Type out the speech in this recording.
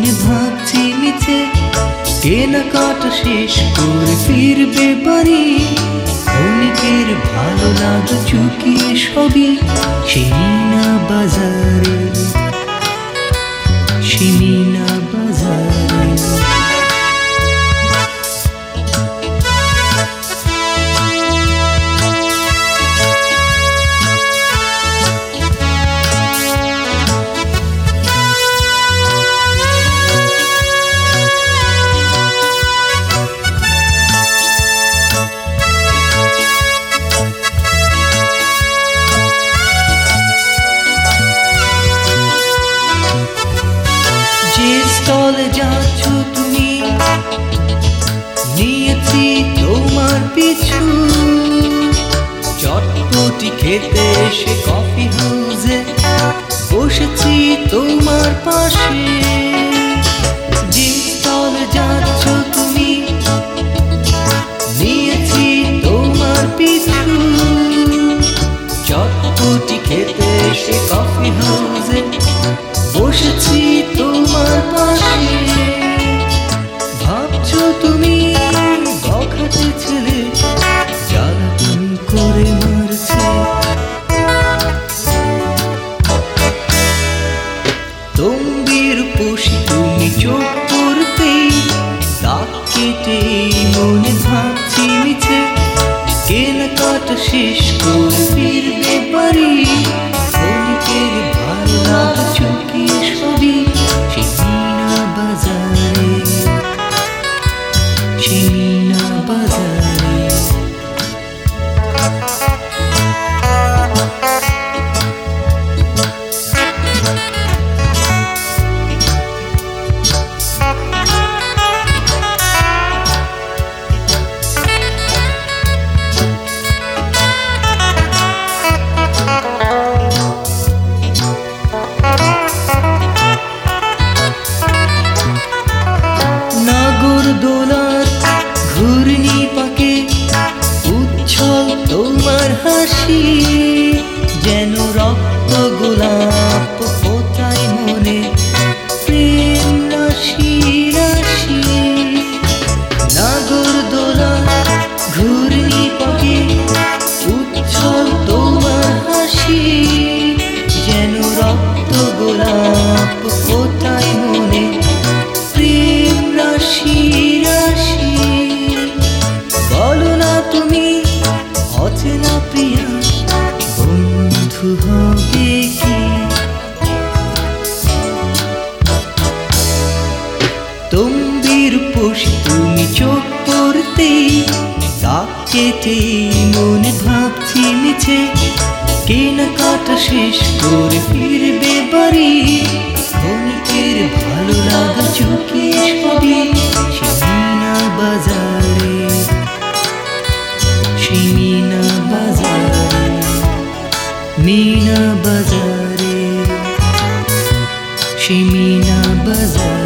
মনে ভাবছি নিচে, কেনাকাটা শেষ করে ফিরবে বাড়ি। অনেকের ভালো লাগ চুকিয়ে সবই সেই না বাজারে। সেই পিছু। চটপটি খেতে এসে কফি হাউসে বসেছি তোমার পাশে। কেনাকাটা শেষ করে ফিরবে বাড়ি ক্ষণিকের ভালো লাগা চুকিয়ে সবই সিমিনা দোলার ঘূর্ণি পাকে উচ্ছল তোমার হাসি, যেন রক্ত গোলাপ ফোটায় মনে প্রেম রাশি রাশি। নাগর দোলা, ঘূর্ণি পাকে উচ্ছল তোমার হাসি, যেন রক্ত গোলাপ লম্বির পোষ তুমি চোখ পড়তে। দাগ কেটে মনে ভাবছি নিচে কেনাকাটা শেষ করে ফিরবে বাড়ি। ক্ষণিকের ভালো লাগা বাজারে। সেমিনা বাজারে। মিনা বাজারে। সেমিনা বাজারে।